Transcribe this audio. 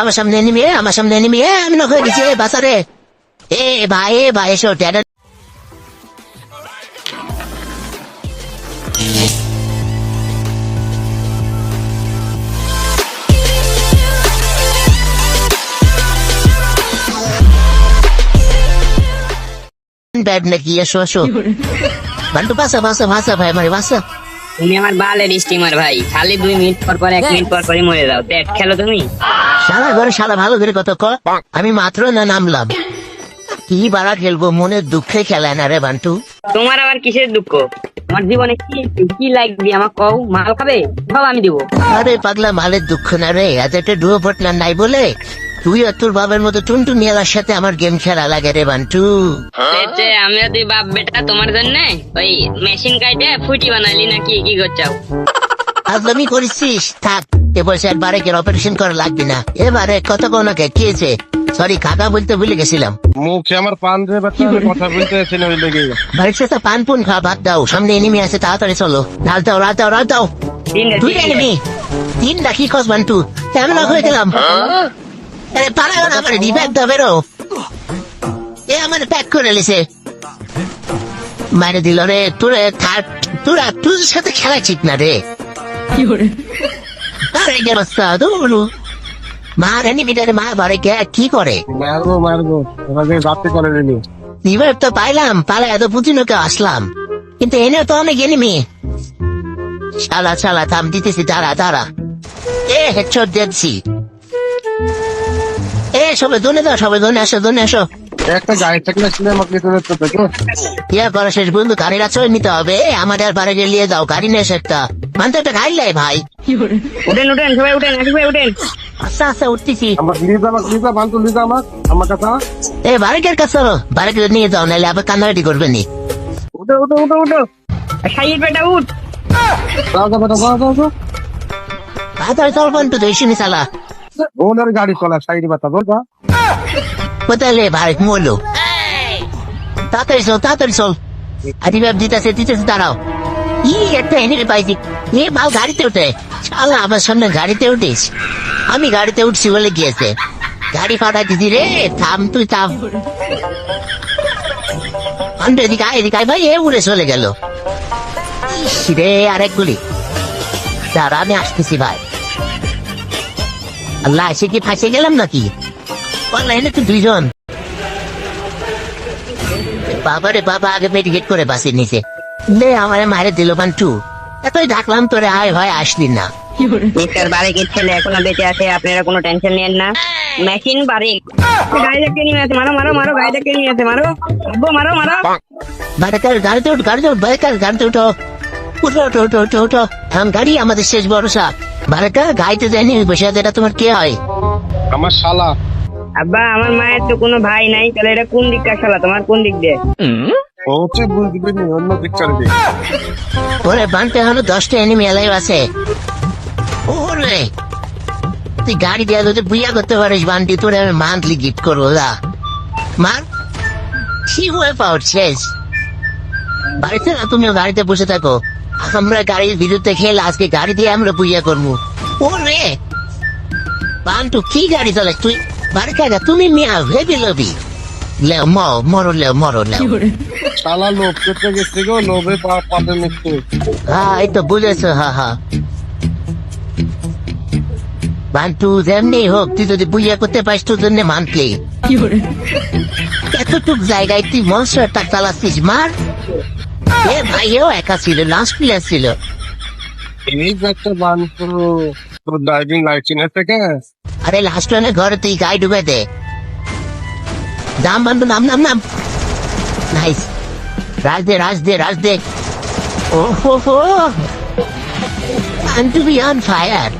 আমার সামনে নিবি আমার সামনে নিবি আমি না হয়ে গেছি বাসারে এ ভাই এ ভাই এসো ড্যাডা। ব্যাড নাকি? এসো এসো। বান্টু বাসা বাসা ভাসা ভাই আমার বাসা। তুমি আমার বালের স্টিমার ভাই। খালি দুই মিনিট পর পর এক মিনিট পর পরই মরে যাও। পেট খেলো তুমি? সারা ঘরে সারা ভালো করে কত ক? আমি মাত্র না নামলাম। কি বাড়া খেলব মনে দুঃখে খেলায় না রে বান্টু। তোমার আবার কিসের দুঃখ? আমার জীবনে কি কি লাগবে আমার কও? মাল খাবে? সব আমি দিব। আরে পাগলা মালের দুঃখ না রে। আজ একটা ডুয়ো নাই বলে তুই আর তোর বাবার মতো টুনটু নিয়ালার সাথে আমার গেম খেলা লাগে রে বান্টু। এতে আমি তুই বাপ বেটা তোমার জন্য ওই মেশিন কাটে ফুটি বানাইলি না কি কি করছাও? আজলামি করেছিস? থাক। এ বলছে আর বারেকের অপারেশন করা লাগবে না? এবারে কত কোনকে? খেয়েছে সরি কাকা বলতে ভুলে গেছিলাম। মুখে আমার পান দিয়ে বাচ্চা কথা বলতে না ওই লেগে বাড়ির সাথে পান পুন খাওয়া বাদ দাও। সামনে এনিমি আছে তাড়াতাড়ি চলো। রাত দাও রাত দাও রাত দাও। তিন তুই এনিমি তিন ডাকি কস বান্টু কেমন হয়ে গেলাম? আরে পালাও না আমার রিব্যাক দাও বেরো। এ আমার প্যাক করে লিছে। মারে দিল রে তোরে তোরা তোর সাথে খেলা ঠিক না রে। আরে গে বাস্তা দৌড়ু মার এনিমিটারে মা বারে কে কি করে? মারবো মারবো। করে রিভাইভ তো পাইলাম পালা এত পুতিনোকে আসলাম। কিন্তু এনে তো অনেক এনিমি চালা চালা থাম দিতেছি দাঁড়া দাঁড়া। এ হেডশট দিচ্ছি এ সবে দোনে দাও সবে দোনে আসো দোনে আসো। একটা গাড়ি থাকলে ছিল আমাকে তো। দেখো ইয়া করা শেষ বন্ধু গাড়ির আশ্রয় নিতে হবে। আমাদের বারে গিয়ে দাও গাড়ি নেস একটা। মানতে একটা গাড়ি লাই ভাই। উঠেন উঠেন সবাই উঠেন এক সবাই উঠেন। আস্তে আস্তে উঠতেছি। আমার লিজা আমার লিজা বান্ধব লিজা আমার আমার কথা এ বারেকের কাছে চলো বারেকে নিয়ে যাও নাহলে আবার কান্নাকাটি করবে নি। উঠো উঠো উঠো উঠো। সাইয়ের পেটা উঠ। দাও দাও দাও দাও দাও দাও তাড়াতাড়ি চল বন্ধু তো এসে চালা ওনার গাড়ি চলা সাইড বাতা বলবা কোথায় ভাই মরলো। তাড়াতাড়ি চল তাড়াতাড়ি চল। আদি দিতেছে দিতেছে দাঁড়াও। ই পাইছি। গাড়িতে উঠে। চালা আমার সামনে গাড়িতে উঠিস। আমি গাড়িতে উঠছি বলে গিয়েছে গাড়ি ফাটা দিদি রে, থাম তুই, থাম। আন্ডে এদিকে আয় এদিকে আয়। ভাই, এ উড়ে চলে গেল। রে, আরেক গুলি। দাঁড়া, আমি আসতেছি, ভাই। আল্লাহ, এসে কি ফাঁসে গেলাম নাকি? এনে তো দুইজন। বাবারে বাবা, আগে মেডিকেট করে বাসের নিচে লে আমারে মারে দিল বান্টু। এতই ডাকলাম তোরে আয় ভাই আসলি না। মিস্টার বারিকের ছেলে এখনও বেঁচে আছে আপনারা কোনো টেনশন নেন না। মেশিন বারিক গাড়ি দেখে নিয়ে আছে মারো মারো মারো গাড়ি দেখে নিয়ে আছে মারো। আব্বু, মারো মারো। বারেকার গাড়িতে উঠ গাড়িতে উঠ বারেকার গাড়িতে উঠো। উঠো উঠো উঠো উঠো উঠো। এখন গাড়ি আমাদের শেষ ভরসা। বারেকা গাড়িতে যায়নি বসে আছে এটা তোমার কে হয়? আমার শালা। আব্বা আমার মায়ের তো কোনো ভাই নাই তাহলে এটা কোন দিকটা খেলা তোমার কোন দিক দিয়ে? ও বুঝবি নি, অন্য ওরে বানতে এখনও দশটা এনিমি আছে। ওরে তুই গাড়ি করতে পারিস আমি মান্থলি গিফট করব দা মার, কি হয়ে শেষ? বাড়িতে না তুমিও গাড়িতে বসে থাকো। আমরা গাড়ির বিরুদ্ধে খেলে, আজকে গাড়ি দিয়ে আমরা বুইয়া করব। ওরে বান্টু, কি গাড়ি চলে তুই? বাড়ি তুমি মিয়া ভেবি লবি লেও মরো লেও মরো লেও শালা লোভ করতে গেছে গো লোভে পা- পাপে মৃত্যু হ্যাঁ এই তো বুঝেছ হ্যাঁ হ্যাঁ বান্টু যেমনি হোক তুই যদি বুইয়া করতে পারিস তোর জন্য মান্থলি এতটুক জায়গায় তুই মনস্টারটা চালাচ্ছিস মার এ ভাইও একা ছিল লাস্ট প্লেয়ার ছিল এই যে একটা বান্ধব তোর ড্রাইভিং লাইসেন্স থেকে আরে লাস্ট ওয়ানে ঘরে তুই গাই ডুবে দে দাম বান্ধব নাম নাম নাম নাইস রাজ দে রাজ দে রাজ দে ও হো হো বান্টু বি অন ফায়ার